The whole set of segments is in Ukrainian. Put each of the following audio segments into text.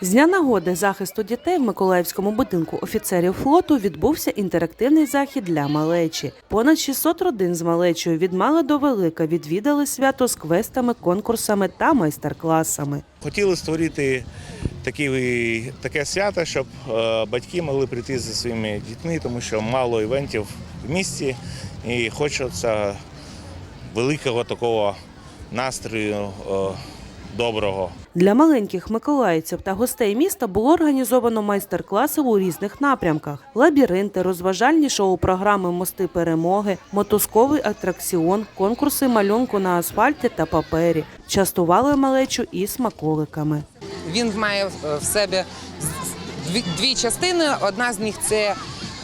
З дня нагоди захисту дітей в Миколаївському будинку офіцерів флоту відбувся інтерактивний захід для малечі. Понад 600 родин з малечою від мала до велика відвідали свято з квестами, конкурсами та майстер-класами. Хотіли створити такий, таке свято, щоб е, батьки могли прийти зі своїми дітьми, тому що мало івентів в місті і хочеться великого такого настрою е, доброго. Для маленьких миколаївців та гостей міста було організовано майстер-класи у різних напрямках: лабіринти, розважальні шоу-програми Мости перемоги, мотузковий атракціон, конкурси малюнку на асфальті та папері. Частували малечу і смаколиками. Він має в себе дві, частини. Одна з них це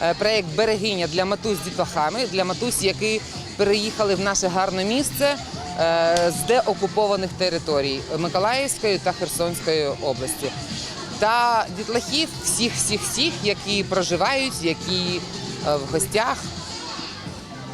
е, проєкт Берегиня для матусь з дітлахами, для матусь, які переїхали в наше гарне місце е, з деокупованих територій Миколаївської та Херсонської області. Та дітлахів всіх, всіх, всіх, які проживають, які е, в гостях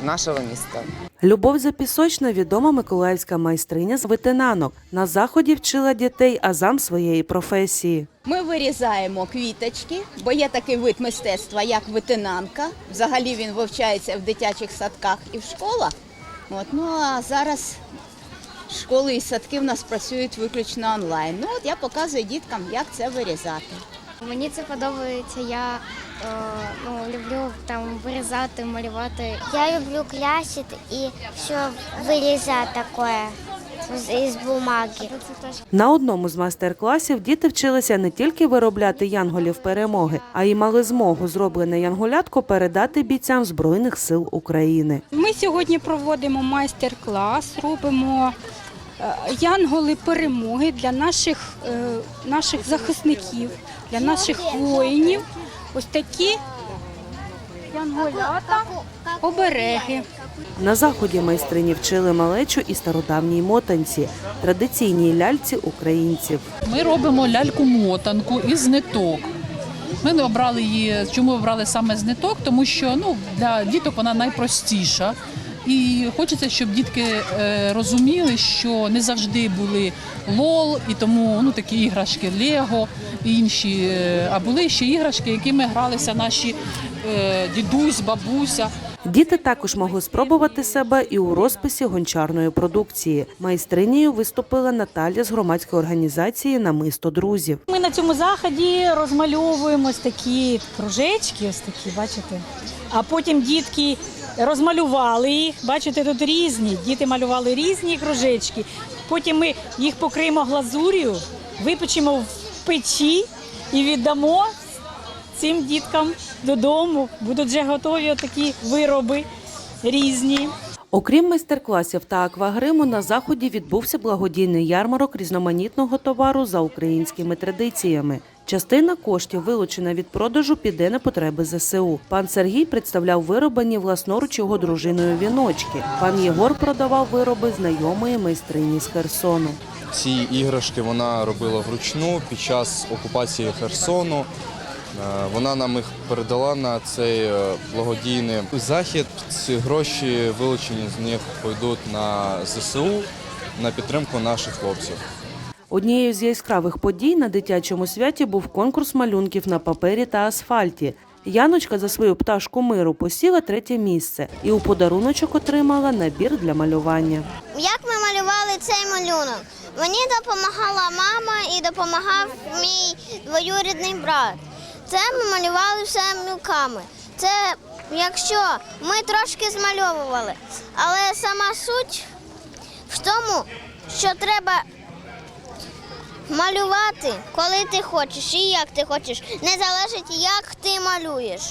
нашого міста. Любов Запісочна відома миколаївська майстриня з ветенанок. На заході вчила дітей азам своєї професії. Ми вирізаємо квіточки, бо є такий вид мистецтва, як витинанка. Взагалі він вивчається в дитячих садках і в школах. От, ну а зараз школи і садки в нас працюють виключно онлайн. Ну от я показую діткам, як це вирізати. Мені це подобається. Я е, ну, люблю там вирізати, малювати. Я люблю клясити і все вирізати таке з, з бумаги. На одному з майстер-класів діти вчилися не тільки виробляти янголів перемоги, а й мали змогу зроблене янголятко передати бійцям Збройних сил України. Ми сьогодні проводимо майстер-клас, робимо е, янголи перемоги для наших, е, наших захисників, для наших воїнів. Ось такі янголята, обереги. На заході майстрині вчили малечу і стародавній мотанці, традиційній ляльці українців. Ми робимо ляльку-мотанку із ниток. Ми не обрали її. Чому обрали саме з ниток? Тому що ну, для діток вона найпростіша. І хочеться, щоб дітки е, розуміли, що не завжди були лол, і тому ну, такі іграшки Лего і інші. е, А були ще іграшки, якими гралися наші дідусь, бабуся. Діти також могли спробувати себе і у розписі гончарної продукції. Майстринею виступила Наталя з громадської організації Намисто друзів. Ми на цьому заході розмальовуємо ось такі кружечки, ось такі, бачите. А потім дітки розмалювали їх. Бачите, тут різні. Діти малювали різні кружечки. Потім ми їх покриємо глазур'ю, випечемо в печі і віддамо цим діткам додому. Будуть вже готові такі вироби різні. Окрім майстер-класів та аквагриму, на заході відбувся благодійний ярмарок різноманітного товару за українськими традиціями. Частина коштів, вилучена від продажу, піде на потреби ЗСУ. Пан Сергій представляв вироблені власноруч його дружиною віночки. Пан Єгор продавав вироби знайомої майстрині з Херсону. Ці іграшки вона робила вручну під час окупації Херсону. Е, Вона нам їх передала на цей е, благодійний захід. Ці гроші, вилучені з них, пойдуть на ЗСУ на підтримку наших хлопців. Однією з яскравих подій на дитячому святі був конкурс малюнків на папері та асфальті. Яночка за свою пташку миру посіла третє місце і у подаруночок отримала набір для малювання. Як ми малювали цей малюнок? Мені допомагала мама і допомагав мій двоюрідний брат. Це ми малювали все мілками. Це якщо ми трошки змальовували, але сама суть в тому, що треба малювати, коли ти хочеш і як ти хочеш. Не залежить, як ти малюєш.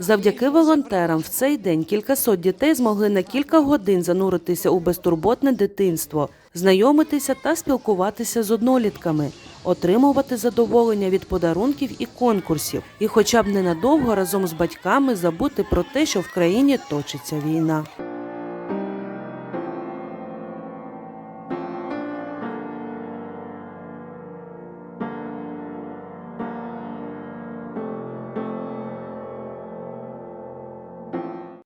Завдяки волонтерам в цей день кількасот дітей змогли на кілька годин зануритися у безтурботне дитинство, знайомитися та спілкуватися з однолітками, отримувати задоволення від подарунків і конкурсів, і, хоча б ненадовго разом з батьками забути про те, що в країні точиться війна.